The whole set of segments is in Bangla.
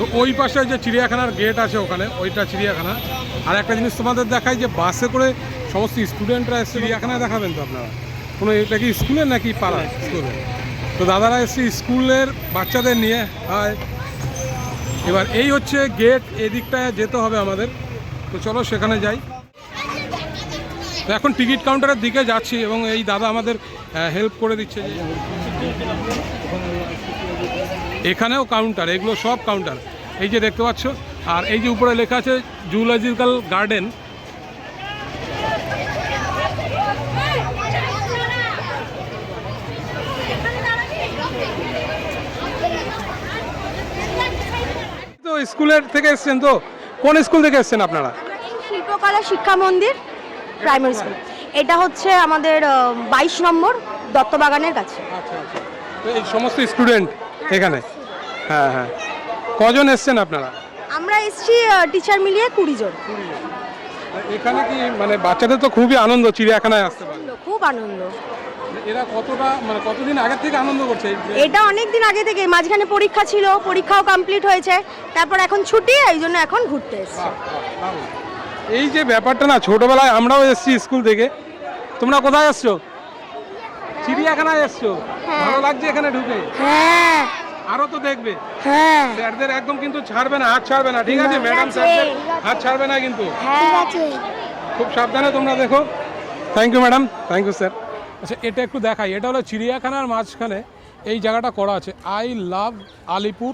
তো ওই পাশে যে চিড়িয়াখানার গেট আছে ওখানে, ওইটা চিড়িয়াখানা। আর একটা জিনিস তোমাদের দেখাই যে বাসে করে সমস্ত স্টুডেন্টরা এসে চিড়িয়াখানায় দেখাবেন তো আপনারা? কোনো এটা কি স্কুলের নাকি পাড়া স্কুলের তো দাদারা এসছে স্কুলের বাচ্চাদের নিয়ে, হয়। এবার এই হচ্ছে গেট এদিকটায় যেতে হবে আমাদের। তো চলো সেখানে যাই। তো এখন টিকিট কাউন্টারের দিকে যাচ্ছি এবং এই দাদা আমাদের হেল্প করে দিচ্ছে। এখানেও কাউন্টার এগুলো সব কাউন্টার এই যে দেখতে পাচ্ছ আর এই যে উপরে লেখা আছে জুলজিক্যাল গার্ডেন তো স্কুলের থেকে এসছেন তো? কোন স্কুল থেকে এসছেন আপনারা? শিল্পকলা শিক্ষা মন্দির প্রাইমারি স্কুল এটা হচ্ছে আমাদের বাইশ নম্বর দত্তবাগানের কাছে। আচ্ছা আচ্ছা। এই সমস্ত স্টুডেন্ট এখানে? হ্যাঁ হ্যাঁ। কজন এসছেন আপনারা? আমরা এসছি টিচার মিলিয়ে কুড়ি জন। এখানে কি মানে বাচ্চাদের তো খুবই আনন্দ চিড়িয়াখানায় আসতে পারে। খুব আনন্দ। এরা কতটা মানে কতদিন আগে থেকে আনন্দ করছে এটা অনেক দিন আগে থেকে মাঝখানে পরীক্ষা ছিল পরীক্ষাও কমপ্লিট হয়েছে তারপর এখন ছুটি এই জন্য এখন ঘুরতে এসছি। এই যে ব্যাপারটা না ছোটবেলায় আমরাও এসেছি স্কুল থেকে। তোমরা কোথায় এসছো? চিড়িয়াখানায়। এসছো? ভালো লাগছে এখানে ঢুকে? হ্যাঁ। আরও তো দেখবে। হ্যাঁ। স্যারদের একদম কিন্তু ছাড়বে না হাত ছাড়বে না। ঠিক আছে ম্যাডাম স্যারদের হাত ছাড়বে না কিন্তু। ঠিক আছে। খুব সাবধানে তোমরা দেখো। Thank you madam thank you sir আচ্ছা এটা একটু দেখাই। এটা হলো চিড়িয়াখানার মাঝখানে এই জায়গাটা করা আছে। আই লাভ আলিপুর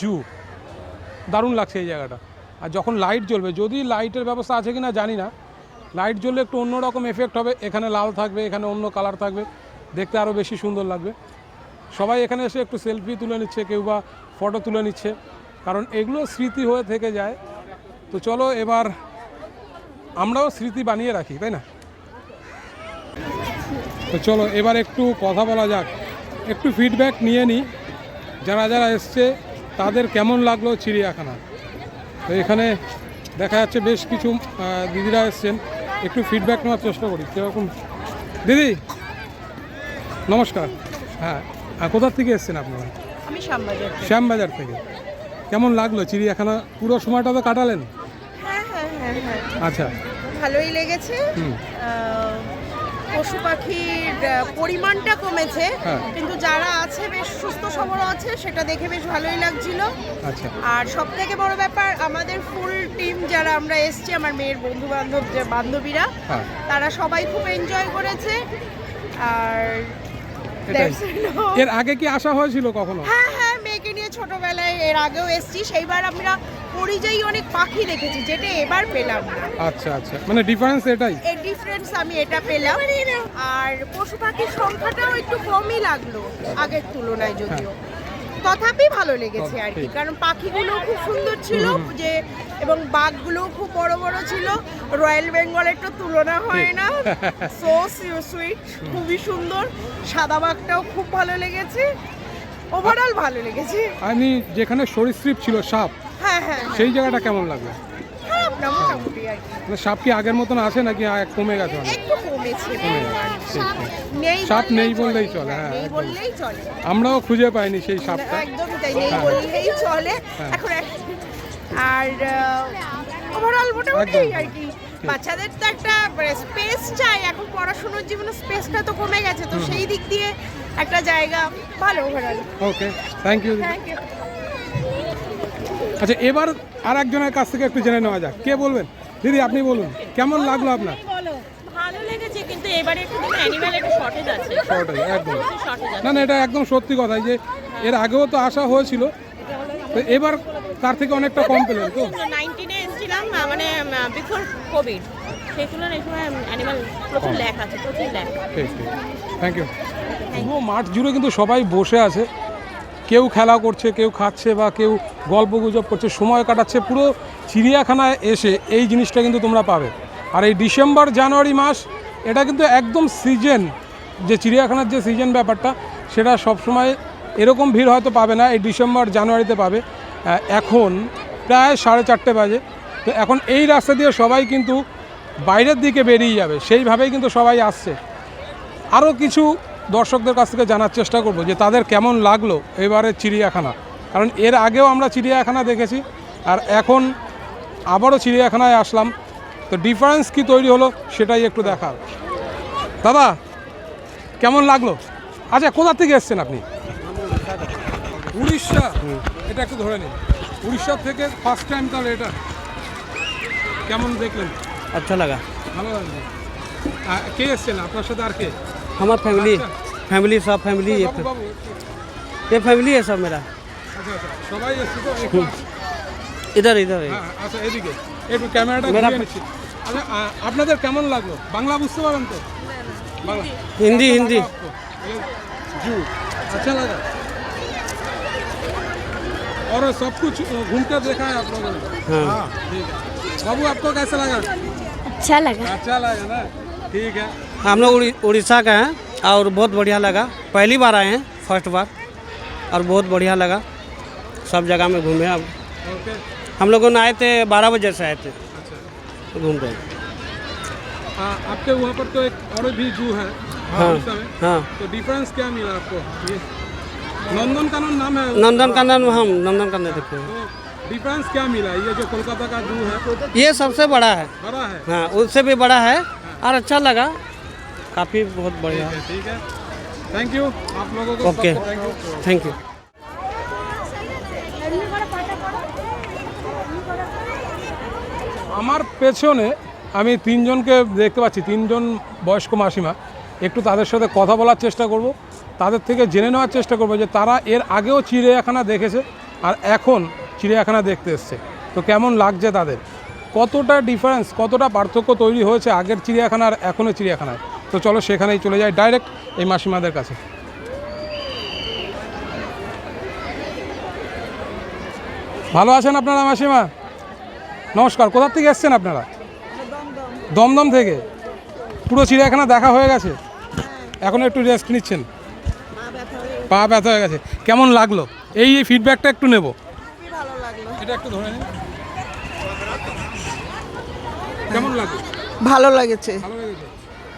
জু দারুণ লাগছে এই জায়গাটা। আর যখন লাইট জ্বলবে যদি লাইটের ব্যবস্থা আছে কি না জানি না লাইট জ্বললে একটু অন্যরকম এফেক্ট হবে। এখানে লাল থাকবে এখানে অন্য কালার থাকবে। দেখতে আরও বেশি সুন্দর লাগবে। সবাই এখানে এসে একটু সেলফি তুলে নিচ্ছে, কেউ বা ফটো তুলে নিচ্ছে। কারণ এগুলো স্মৃতি হয়ে থেকে যায়। তো চলো এবার আমরাও স্মৃতি বানিয়ে রাখি, তাই না? তো চলো এবার একটু কথা বলা যাক। একটু ফিডব্যাক নিয়ে নিই যারা যারা এসছে, তাদের কেমন লাগল চিড়িয়াখানা? তো এখানে দেখা যাচ্ছে বেশ কিছু দিদিরা এসছেন। একটু ফিডব্যাক নেওয়ার চেষ্টা করি, কীরকম? দিদি, নমস্কার। হ্যাঁ। আর কোথার থেকে এসছেন আপনারা আমি শ্যামবাজার থেকে। শ্যামবাজার থেকে। কেমন লাগল চিড়িয়াখানা? পুরো সময়টা তো কাটালেন? হ্যাঁ হ্যাঁ হ্যাঁ আচ্ছা। ভালোই লেগেছে। পশু পাখির পরিমাণটা কমেছে। কিন্তু যারা আছে বেশ সুস্থ সবল আছে সেটা দেখে বেশ ভালোই লাগছিল। আচ্ছা। আর সব থেকে বড় ব্যাপার আমাদের ফুল টিম যারা আমরা এসছি আমার মেয়ের বন্ধু বান্ধব যে বান্ধবীরা তারা সবাই খুব এনজয় করেছে। আর. এর আগে কি আসা হয়েছিল কখনো? হ্যাঁ হ্যাঁ মেয়েকে নিয়ে ছোটবেলায় এর আগেও এসছি। সেইবার আমরা পরিযায়ী অনেক পাখি দেখেছি যেটা এবার পেলাম না। আচ্ছা আচ্ছা। মানে ডিফারেন্স এটাই? এর ডিফারেন্স আমি এটা পেলাম। আর পশু পাখির সংখ্যাটাও একটু কমই লাগল আগের তুলনায় যদিও। তথাপি ভালো লেগেছে আর কি। কারণ পাখিগুলো খুব সুন্দর ছিল যে এবং বাঘগুলো খুব বড় বড় ছিল। রয়্যাল বেঙ্গলের তো তুলনা হয় না। সো সুইট খুবই সুন্দর। সাদা বাঘটাও খুব ভালো লেগেছে। ওভারঅল ভালো লেগেছে। আমি যেখানে সরীসৃপ ছিল সাপ হ্যাঁ হ্যাঁ। সেই জায়গাটা কেমন লাগল? না মোটামুটি আর কি। মানে সাপ কি আগের মতন আছে নাকি আ- কমে গেছে অনেক? একটু কমেছে। নেই সাপ নেই বললেই চলে, চলে, হ্যাঁ, নেই একদম। বললেই চলে। আমরাও খুঁজে পাইনি সেই সাপটা। একদমই তাই নেই হ্যাঁ। বললেই চলে। হ্যাঁ। এখন এক- আর ওভারঅল মোটামুটি একদম। আর কি। বাচ্চাদের তো একটা স্পেস চাই। এখন পড়াশোনার জীবনে স্পেসটা তো কমে গেছে। তো সেই দিক দিয়ে একটা জায়গা ভালো overall okay thank you thank you আচ্ছা এবার আর একজনের কাছ থেকে একটু জেনে নেওয়া যাক। কে বলবেন? দিদি আপনি বলুন। কেমন লাগল আপনার? ভালো লেগেছে কিন্তু এবারে একটু অ্যানিমেল একটু শর্টেজ আছে। শর্টেজ একদম। না না এটা একদম সত্যি কথা যে এর আগেও তো আসা হয়েছিল। তো এবার তার থেকে অনেকটা কম পেলেন। তো নাইনটিনে এসেছিলাম মানে বিফোর কোভিড সেই তুলনায় এই সময় অ্যানিমাল প্রচুর ল্যাক আছে প্রচুর ল্যাক। ঠিক ঠিক। থ্যাংক ইউ পুরো মাঠ জুড়ে কিন্তু সবাই বসে আছে। কেউ খেলা করছে, কেউ খাচ্ছে বা কেউ গল্প গুজব করছে, সময় কাটাচ্ছে, পুরো চিড়িয়াখানায় এসে এই জিনিসটা কিন্তু তোমরা পাবে। আর এই ডিসেম্বর, জানুয়ারি মাস, এটা কিন্তু একদম সিজন যে চিড়িয়াখানার যে সিজন ব্যাপারটা, সেটা সবসময় এরকম ভিড় হয়তো পাবে না, এই ডিসেম্বর, জানুয়ারিতে পাবে। এখন প্রায় সাড়ে চারটে বাজে, তো এখন এই রাস্তা দিয়ে সবাই কিন্তু বাইরের দিকে বেরিয়ে যাবে, সেইভাবেই কিন্তু সবাই আসছে। আরও কিছু দর্শকদের কাছ থেকে জানার চেষ্টা করব যে তাদের কেমন লাগল এবারে চিড়িয়াখানা। কারণ এর আগেও আমরা চিড়িয়াখানা দেখেছি আর এখন আবারও চিড়িয়াখানায় আসলাম। তো ডিফারেন্স কি তৈরি হলো সেটাই একটু দেখার। দাদা কেমন লাগল? আচ্ছা কোথা থেকে এসছেন আপনি? উড়িষ্যা। এটা একটু ধরে নিন। উড়িষ্যা থেকে ফার্স্ট টাইম তাহলে এটা। কেমন দেখলেন? আচ্ছা লাগা। ভালো লাগল। কে এসছেন? আপনার সাথে আর কে? हमारा फैमिली अच्छा। फैमिली सब फैमिली ये বাবু, বাবু, একটু- ये फैमिली है सब मेरा আচ্ছা আচ্ছা সবাই এসছে তো একটু इधर इधर है হ্যাঁ আচ্ছা এদিকে একটু ক্যামেরাটা মেরা- ঘুরিয়ে নিচ্ছি আচ্ছা আ- আপনাদের কেমন লাগলো বাংলা বুঝতে পারেন তো বাংলা हिंदी हिंदी जू अच्छा लगा और सब कुछ घूम कर देखा है आप लोगों ने हाँ ठीक है बाबू आपको कैसा लगा अच्छा लगा अच्छा लगा ना ठीक है हम लोग उड़ीसा का हैं और बहुत बढ़िया लगा। पहली बार आए हैं फ़र्स्ट बार और बहुत बढ़िया लगा। सब जगह में घूमे अब। हम लोगों ने आए थे बारह बजे से आए थे। अच्छा घूम रहे आपके वहाँ पर तो एक और भी जू है हाँ हाँ तो डिफरेंस क्या मिला आपको? नंदन कानन नाम है नंदन कानन हम नंदन कानन देखे हैं। तो डिफरेंस क्या मिला? ये जो कोलकाता का जू है ये सबसे बड़ा है। बड़ा है? हाँ उससे भी बड़ा है। और अच्छा लगा। काफ़ी बहुत बढ़िया ठीक है ठीक है थैंक यू आप लोगों को ओके सबको थैंक यू थैंक यू আমার পেছনে আমি তিনজনকে দেখতে পাচ্ছি তিনজন বয়স্ক মাসিমা একটু তাদের সাথে কথা বলার চেষ্টা করব তাদের থেকে জেনে নেওয়ার চেষ্টা করব যে তারা এর আগেও চিড়িয়াখানা দেখেছে আর এখন চিড়িয়াখানা দেখতে এসছে তো কেমন লাগছে তাদের কতটা ডিফারেন্স কতটা পার্থক্য তৈরি হয়েছে আগের চিড়িয়াখানা আর এখনের চিড়িয়াখানায় তো চলো সেখানেই চলে যাই ডাইরেক্ট এই মাসিমাদের কাছে। ভালো আছেন আপনারা মাসিমা? নমস্কার কোথা থেকে এসছেন আপনারা? দমদম থেকে। পুরো চিড়িয়াখানা দেখা হয়ে গেছে। এখন একটু রেস্ট নিচ্ছেন। পা ব্যথা হয়ে গেছে। কেমন লাগল? এই ফিডব্যাকটা একটু নেব। এটা একটু ধরে নিন। কেমন লাগল? ভালো লেগেছে। ভালো লেগেছে?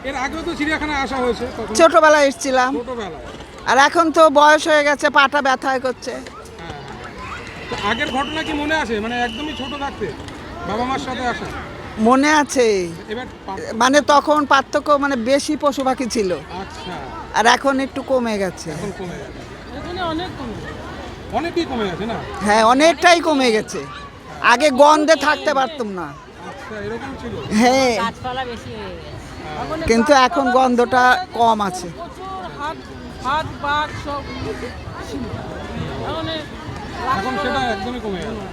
এর আগেও তো চিড়িয়াখানায় আসা হয়েছে ছোটবেলায় এসেছিলাম। ছোটোবেলায়। আর এখন তো বয়স হয়ে গেছে পাটা ব্যথায় করছে। আগের ঘটনা কি মনে আছে? মানে একদমই ছোট থাকতে বাবা মার সাথে আসা? মনে আছে। মানে তখন পার্থক্য মানে বেশি পশু পাখি ছিল। আচ্ছা। আর এখন একটু কমে গেছে। এখন কমে গেছে। অনেক কমে অনেকই কমে গেছে না? হ্যাঁ অনেকটাই কমে গেছে। আগে গন্ধে থাকতে পারতাম না। আচ্ছা এরকম ছিল? হ্যাঁ। কিন্তু এখন গন্ধটা কম আছে। এখন সেটা একদমই কমে গেছে।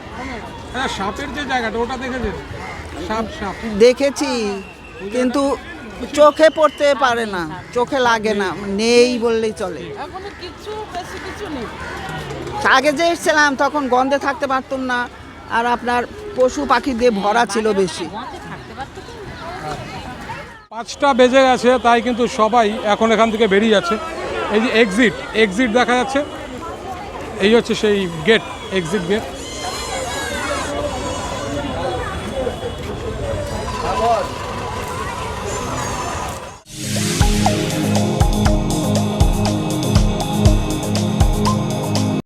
হ্যাঁ সাপের যে জায়গাটা ওটা দেখেছেন? সাপ সাপ। দেখেছি কিন্তু চোখে পড়তে পারে না চোখে লাগে না নেই বললেই চলে। আগে যে এসেছিলাম তখন গন্ধে থাকতে পারতাম না আর আপনার পশু পাখি দিয়ে ভরা ছিল বেশি। পাঁচটা বেজে গেছে, তাই কিন্তু সবাই এখন এখান থেকে বেরিয়ে যাচ্ছে। এই যে এক্সিট এক্সিট দেখা যাচ্ছে। এই হচ্ছে সেই গেট এক্সিট গেট